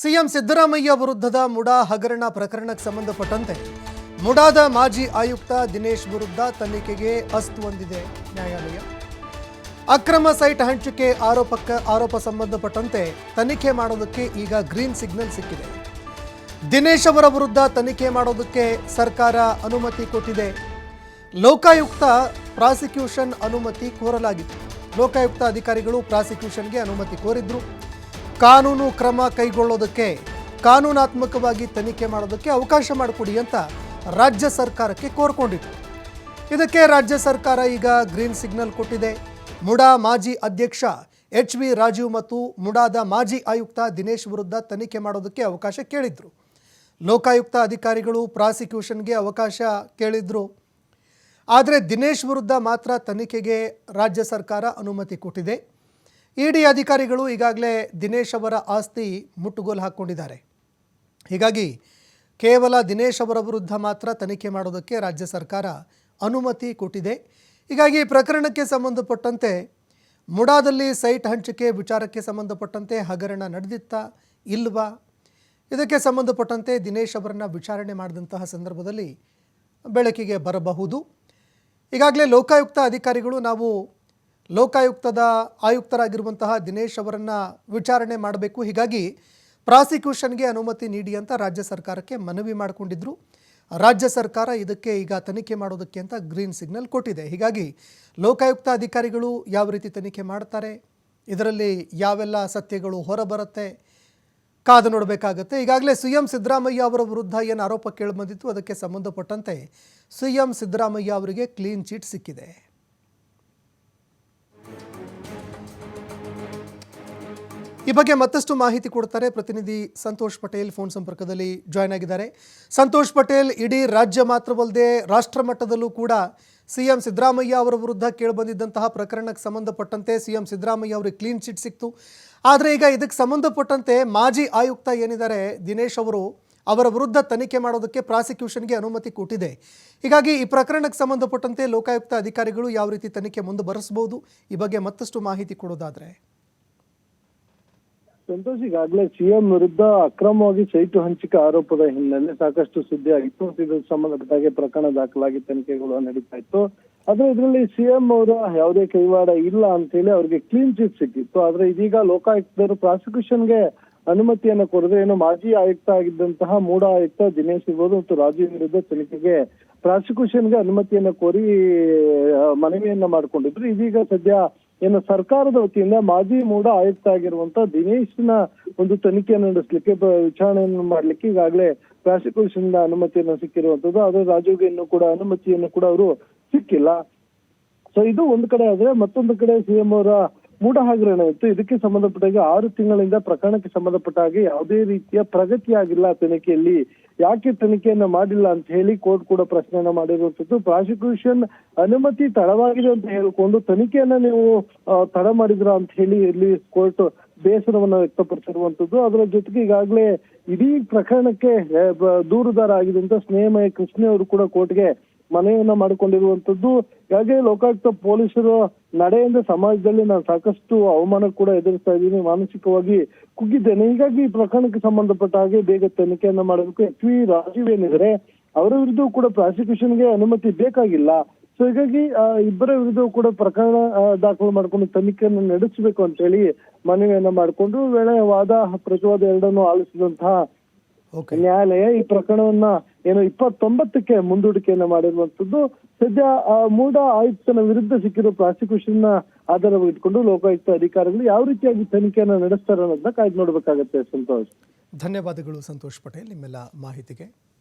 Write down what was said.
CM Siddaramaiah ವಿರುದ್ಧದ ಮುಡಾ ಹಗರಣ ಪ್ರಕರಣಕ್ಕೆ ಸಂಬಂಧಪಟ್ಟಂತೆ ಮುಡಾದ ಮಾಜಿ ಆಯುಕ್ತ ದಿನೇಶ್ ವಿರುದ್ಧ ತನಿಖೆಗೆ ಅಸ್ತು ಹೊಂದಿದೆ ನ್ಯಾಯಾಲಯ. ಅಕ್ರಮ ಸೈಟ್ ಹಂಚಿಕೆ ಆರೋಪಕ್ಕೆ ಆರೋಪ ಸಂಬಂಧಪಟ್ಟಂತೆ ತನಿಖೆ ಮಾಡೋದಕ್ಕೆ ಈಗ ಗ್ರೀನ್ ಸಿಗ್ನಲ್ ಸಿಕ್ಕಿದೆ. ದಿನೇಶ್ ಅವರ ವಿರುದ್ಧ ತನಿಖೆ ಮಾಡೋದಕ್ಕೆ ಸರ್ಕಾರ ಅನುಮತಿ ಕೊಟ್ಟಿದೆ. ಲೋಕಾಯುಕ್ತ ಪ್ರಾಸಿಕ್ಯೂಷನ್ ಅನುಮತಿ ಕೋರಲಾಗಿತ್ತು. ಲೋಕಾಯುಕ್ತ ಅಧಿಕಾರಿಗಳು ಪ್ರಾಸಿಕ್ಯೂಷನ್ಗೆ ಅನುಮತಿ ಕೋರಿದ್ರು. ಕಾನೂನು ಕ್ರಮ ಕೈಗೊಳ್ಳೋದಕ್ಕೆ, ಕಾನೂನಾತ್ಮಕವಾಗಿ ತನಿಖೆ ಮಾಡೋದಕ್ಕೆ ಅವಕಾಶ ಮಾಡಿಕೊಡಿ ಅಂತ ರಾಜ್ಯ ಸರ್ಕಾರಕ್ಕೆ ಕೋರ್ಕೊಂಡಿತ್ತು. ಇದಕ್ಕೆ ರಾಜ್ಯ ಸರ್ಕಾರ ಈಗ ಗ್ರೀನ್ ಸಿಗ್ನಲ್ ಕೊಟ್ಟಿದೆ. ಮುಡಾ ಮಾಜಿ ಅಧ್ಯಕ್ಷ ಎಚ್ ವಿ ರಾಜೀವ್ ಮತ್ತು ಮುಡಾದ ಮಾಜಿ ಆಯುಕ್ತ ದಿನೇಶ್ ವಿರುದ್ಧ ತನಿಖೆ ಮಾಡೋದಕ್ಕೆ ಅವಕಾಶ ಕೇಳಿದ್ರು. ಲೋಕಾಯುಕ್ತ ಅಧಿಕಾರಿಗಳು ಪ್ರಾಸಿಕ್ಯೂಷನ್ಗೆ ಅವಕಾಶ ಕೇಳಿದ್ರು. ಆದರೆ ದಿನೇಶ್ ವಿರುದ್ಧ ಮಾತ್ರ ತನಿಖೆಗೆ ರಾಜ್ಯ ಸರ್ಕಾರ ಅನುಮತಿ ಕೊಟ್ಟಿದೆ. ಇಡಿ ಅಧಿಕಾರಿಗಳು ಈಗಾಗಲೇ ದಿನೇಶ್ ಅವರ ಆಸ್ತಿ ಮುಟ್ಟುಗೋಲು ಹಾಕ್ಕೊಂಡಿದ್ದಾರೆ. ಹೀಗಾಗಿ ಕೇವಲ ದಿನೇಶ್ ಅವರ ವಿರುದ್ಧ ಮಾತ್ರ ತನಿಖೆ ಮಾಡೋದಕ್ಕೆ ರಾಜ್ಯ ಸರ್ಕಾರ ಅನುಮತಿ ಕೊಟ್ಟಿದೆ. ಹೀಗಾಗಿ ಪ್ರಕರಣಕ್ಕೆ ಸಂಬಂಧಪಟ್ಟಂತೆ ಮುಡಾದಲ್ಲಿ ಸೈಟ್ ಹಂಚಿಕೆ, ವಿಚಾರಕ್ಕೆ ಸಂಬಂಧಪಟ್ಟಂತೆ ಹಗರಣ ನಡೆದಿತ್ತಾ ಇಲ್ವಾ? ಇದಕ್ಕೆ ಸಂಬಂಧಪಟ್ಟಂತೆ ದಿನೇಶ್ ಅವರನ್ನು ವಿಚಾರಣೆ ಮಾಡಿದಂತಹ ಸಂದರ್ಭದಲ್ಲಿ ಬೆಳಕಿಗೆ ಬರಬಹುದು. ಈಗಾಗಲೇ ಲೋಕಾಯುಕ್ತ ಅಧಿಕಾರಿಗಳು ನಾವು ಲೋಕಾಯುಕ್ತದ ಆಯುಕ್ತರಾಗಿರುವಂತಹ ದಿನೇಶ್ ಅವರನ್ನು ವಿಚಾರಣೆ ಮಾಡಬೇಕು. ಹೀಗಾಗಿ ಪ್ರಾಸಿಕ್ಯೂಷನ್ಗೆ ಅನುಮತಿ ನೀಡಿ ಅಂತ ರಾಜ್ಯ ಸರ್ಕಾರಕ್ಕೆ ಮನವಿ ಮಾಡಿಕೊಂಡಿದ್ರು. ರಾಜ್ಯ ಸರ್ಕಾರ ಇದಕ್ಕೆ ಈಗ ತನಿಖೆ ಮಾಡೋದಕ್ಕೆ ಅಂತ ಗ್ರೀನ್ ಸಿಗ್ನಲ್ ಕೊಟ್ಟಿದೆ. ಹೀಗಾಗಿ ಲೋಕಾಯುಕ್ತ ಅಧಿಕಾರಿಗಳು ಯಾವ ರೀತಿ ತನಿಖೆ ಮಾಡ್ತಾರೆ, ಇದರಲ್ಲಿ ಯಾವೆಲ್ಲ ಸತ್ಯಗಳು ಹೊರಬರುತ್ತೆ, ಕಾದು ನೋಡಬೇಕಾಗತ್ತೆ. ಈಗಾಗಲೇ ಸಿ ಎಂ ಸಿದ್ದರಾಮಯ್ಯ ಅವರ ವಿರುದ್ಧ ಏನು ಆರೋಪ ಕೇಳಿಬಂದಿತ್ತು ಅದಕ್ಕೆ ಸಂಬಂಧಪಟ್ಟಂತೆ ಸಿ ಎಂ ಸಿದ್ದರಾಮಯ್ಯ ಅವರಿಗೆ ಕ್ಲೀನ್ ಚೀಟ್ ಸಿಕ್ಕಿದೆ. ಈ ಬಗ್ಗೆ ಮತ್ತಷ್ಟು ಮಾಹಿತಿ ಕೊಡ್ತಾರೆ ಪ್ರತಿನಿಧಿ ಸಂತೋಷ್ ಪಟೇಲ್ ಫೋನ್ ಸಂಪರ್ಕದಲ್ಲಿ ಜಾಯ್ನ್ ಆಗಿದ್ದಾರೆ. ಸಂತೋಷ್ ಪಟೇಲ್ ಇಡೀ ರಾಜ್ಯ ಮಾತ್ರವಲ್ಲದೆ ರಾಷ್ಟ್ರ ಮಟ್ಟದಲ್ಲೂ ಕೂಡ ಸಿಎಂ ಸಿದ್ದರಾಮಯ್ಯ ಅವರ ವಿರುದ್ಧ ಕೇಳಿಬಂದಿದ್ದಂತಹ ಪ್ರಕರಣಕ್ಕೆ ಸಂಬಂಧಪಟ್ಟಂತೆ ಸಿಎಂ ಸಿದ್ದರಾಮಯ್ಯ ಅವರಿಗೆ ಕ್ಲೀನ್ ಚಿಟ್ ಸಿಕ್ತು. ಆದರೆ ಈಗ ಇದಕ್ಕೆ ಸಂಬಂಧಪಟ್ಟಂತೆ ಮಾಜಿ ಆಯುಕ್ತ ಏನಿದ್ದಾರೆ, ದಿನೇಶ್ ಅವರು ಅವರ ವಿರುದ್ಧ ತನಿಖೆ ಮಾಡೋದಕ್ಕೆ ಪ್ರಾಸಿಕ್ಯೂಷನ್ಗೆ ಅನುಮತಿ ಕೊಟ್ಟಿದೆ. ಹೀಗಾಗಿ ಈ ಪ್ರಕರಣಕ್ಕೆ ಸಂಬಂಧಪಟ್ಟಂತೆ ಲೋಕಾಯುಕ್ತ ಅಧಿಕಾರಿಗಳು ಯಾವ ರೀತಿ ತನಿಖೆ ಮುಂದೆ ಬರೆಸಬಹುದು ಈ ಬಗ್ಗೆ ಮತ್ತಷ್ಟು ಮಾಹಿತಿ ಕೊಡೋದಾದ್ರೆ. ಸಂತೋಷ್ ಈಗಾಗಲೇ ಸಿಎಂ ವಿರುದ್ಧ ಅಕ್ರಮವಾಗಿ ಸೈಟು ಹಂಚಿಕೆ ಆರೋಪದ ಹಿನ್ನೆಲೆ ಸಾಕಷ್ಟು ಸುದ್ದಿ ಆಗಿತ್ತು. ಇದಕ್ಕೆ ಸಂಬಂಧಪಟ್ಟಾಗೆ ಪ್ರಕರಣ ದಾಖಲಾಗಿ ತನಿಖೆಗಳು ನಡೀತಾ ಇತ್ತು. ಆದ್ರೆ ಇದರಲ್ಲಿ ಸಿಎಂ ಅವರ ಯಾವುದೇ ಕೈವಾಡ ಇಲ್ಲ ಅಂತ ಹೇಳಿ ಅವ್ರಿಗೆ ಕ್ಲೀನ್ ಚಿಟ್ ಸಿಕ್ಕಿತ್ತು. ಆದ್ರೆ ಇದೀಗ ಲೋಕಾಯುಕ್ತರು ಪ್ರಾಸಿಕ್ಯೂಷನ್ಗೆ ಅನುಮತಿಯನ್ನು ಕೊಡದೆ ಏನು ಮಾಜಿ ಆಯುಕ್ತ ಆಗಿದ್ದಂತಹ ಮೂಡ ಆಯುಕ್ತ ದಿನೇಶ್ ಇರ್ಬೋದು ಮತ್ತು ರಾಜೀವ್ ವಿರುದ್ಧ ತನಿಖೆಗೆ ಪ್ರಾಸಿಕ್ಯೂಷನ್ಗೆ ಅನುಮತಿಯನ್ನು ಕೋರಿ ಮನವಿಯನ್ನ ಮಾಡಿಕೊಂಡಿದ್ರು. ಇದೀಗ ಸದ್ಯ ಏನು ಸರ್ಕಾರದ ವತಿಯಿಂದ ಮಾಜಿ ಮೂಡ ಆಯುಕ್ತ ಆಗಿರುವಂತ ದಿನೇಶ್ನ ಒಂದು ತನಿಖೆ ನಡೆಸಲಿಕ್ಕೆ ವಿಚಾರಣೆಯನ್ನು ಮಾಡ್ಲಿಕ್ಕೆ ಈಗಾಗಲೇ ಪ್ರಾಸಿಕ್ಯೂಷನ್ ಅನುಮತಿಯನ್ನು ಸಿಕ್ಕಿರುವಂತದ್ದು. ಆದ್ರೆ ರಾಜೀವ್ಗೆ ಇನ್ನೂ ಕೂಡ ಅನುಮತಿಯನ್ನು ಕೂಡ ಅವರು ಸಿಕ್ಕಿಲ್ಲ. ಸೊ ಇದು ಒಂದು ಕಡೆ ಆದ್ರೆ ಮತ್ತೊಂದು ಕಡೆ ಸಿಎಂ ಅವರ ಹಗರಣ ಇತ್ತು. ಇದಕ್ಕೆ ಸಂಬಂಧಪಟ್ಟ ಹಾಗೆ ಆರು ತಿಂಗಳಿಂದ ಪ್ರಕರಣಕ್ಕೆ ಸಂಬಂಧಪಟ್ಟ ಹಾಗೆ ಯಾವುದೇ ರೀತಿಯ ಪ್ರಗತಿ ಆಗಿಲ್ಲ ತನಿಖೆಯಲ್ಲಿ. ಯಾಕೆ ತನಿಖೆಯನ್ನ ಮಾಡಿಲ್ಲ ಅಂತ ಹೇಳಿ ಕೋರ್ಟ್ ಕೂಡ ಪ್ರಶ್ನೆಯನ್ನ ಮಾಡಿರುವಂತದ್ದು ಪ್ರಾಸಿಕ್ಯೂಷನ್ ಅನುಮತಿ ತಡವಾಗಿದೆ ಅಂತ ಹೇಳಿಕೊಂಡು ತನಿಖೆಯನ್ನ ನೀವು ತಡ ಮಾಡಿದ್ರ ಅಂತ ಹೇಳಿ ಇಲ್ಲಿ ಕೋರ್ಟ್ ಬೇಸರವನ್ನ ವ್ಯಕ್ತಪಡಿಸಿರುವಂತದ್ದು ಅದರ ಜೊತೆಗೆ ಈಗಾಗಲೇ ಇಡೀ ಪ್ರಕರಣಕ್ಕೆ ದೂರುದಾರ ಆಗಿದೆ ದೂರುದಾರ ಆಗಿದ್ದಂತ ಸ್ನೇಹಮಯ ಕೃಷ್ಣ ಅವರು ಕೂಡ ಕೋರ್ಟ್ಗೆ ಮನವಿಯನ್ನ ಮಾಡಿಕೊಂಡಿರುವಂತದ್ದು. ಹಾಗೆ ಲೋಕಾಯುಕ್ತ ಪೊಲೀಸರು ನಡೆಯಿಂದ ಸಮಾಜದಲ್ಲಿ ನಾನು ಸಾಕಷ್ಟು ಅವಮಾನ ಕೂಡ ಎದುರಿಸ್ತಾ ಇದ್ದೀನಿ. ಮಾನಸಿಕವಾಗಿ ಕುಗ್ಗಿದ್ದೇನೆ. ಹೀಗಾಗಿ ಈ ಪ್ರಕರಣಕ್ಕೆ ಸಂಬಂಧಪಟ್ಟ ಹಾಗೆ ಬೇಗ ತನಿಖೆಯನ್ನ ಮಾಡಬೇಕು. ಎಚ್ ವಿ ರಾಜೀವ್ ಏನಿದ್ರೆ ಅವರ ವಿರುದ್ಧ ಕೂಡ ಪ್ರಾಸಿಕ್ಯೂಷನ್ಗೆ ಅನುಮತಿ ಬೇಕಾಗಿಲ್ಲ. ಸೊ ಹೀಗಾಗಿ ಇಬ್ಬರ ವಿರುದ್ಧ ಕೂಡ ಪ್ರಕರಣ ದಾಖಲು ಮಾಡ್ಕೊಂಡು ತನಿಖೆಯನ್ನು ನಡೆಸಬೇಕು ಅಂತ ಹೇಳಿ ಮನವಿಯನ್ನ ಮಾಡಿಕೊಂಡು ವೇಳೆ ವಾದ ಪ್ರತಿವಾದ ಎರಡನ್ನು ಆಲಿಸಿದಂತಹ ಓಕೆ ನ್ಯಾಯಾಲಯ ಈ ಪ್ರಕರಣವನ್ನ ಏನು ಇಪ್ಪತ್ತೊಂಬತ್ತಕ್ಕೆ ಮುಂದೂಡಿಕೆಯನ್ನ ಮಾಡಿರುವಂತದ್ದು ಸದ್ಯ, ಆ, ಮೂಡ ಆಯುಕ್ತನ ವಿರುದ್ಧ ಸಿಕ್ಕಿರೋ ಪ್ರಾಸಿಕ್ಯೂಷನ್ನ ಆಧಾರವಾಗಿಟ್ಕೊಂಡು ಲೋಕಾಯುಕ್ತ ಅಧಿಕಾರಿಗಳು ಯಾವ ರೀತಿಯಾಗಿ ತನಿಖೆಯನ್ನ ನಡೆಸ್ತಾರೆ ಅನ್ನೋದನ್ನ ಕಾಯ್ದು ನೋಡ್ಬೇಕಾಗತ್ತೆ ಸಂತೋಷ್. ಧನ್ಯವಾದಗಳು ಸಂತೋಷ್ ಪಟೇಲ್, ನಿಮ್ಮೆಲ್ಲ ಮಾಹಿತಿಗೆ.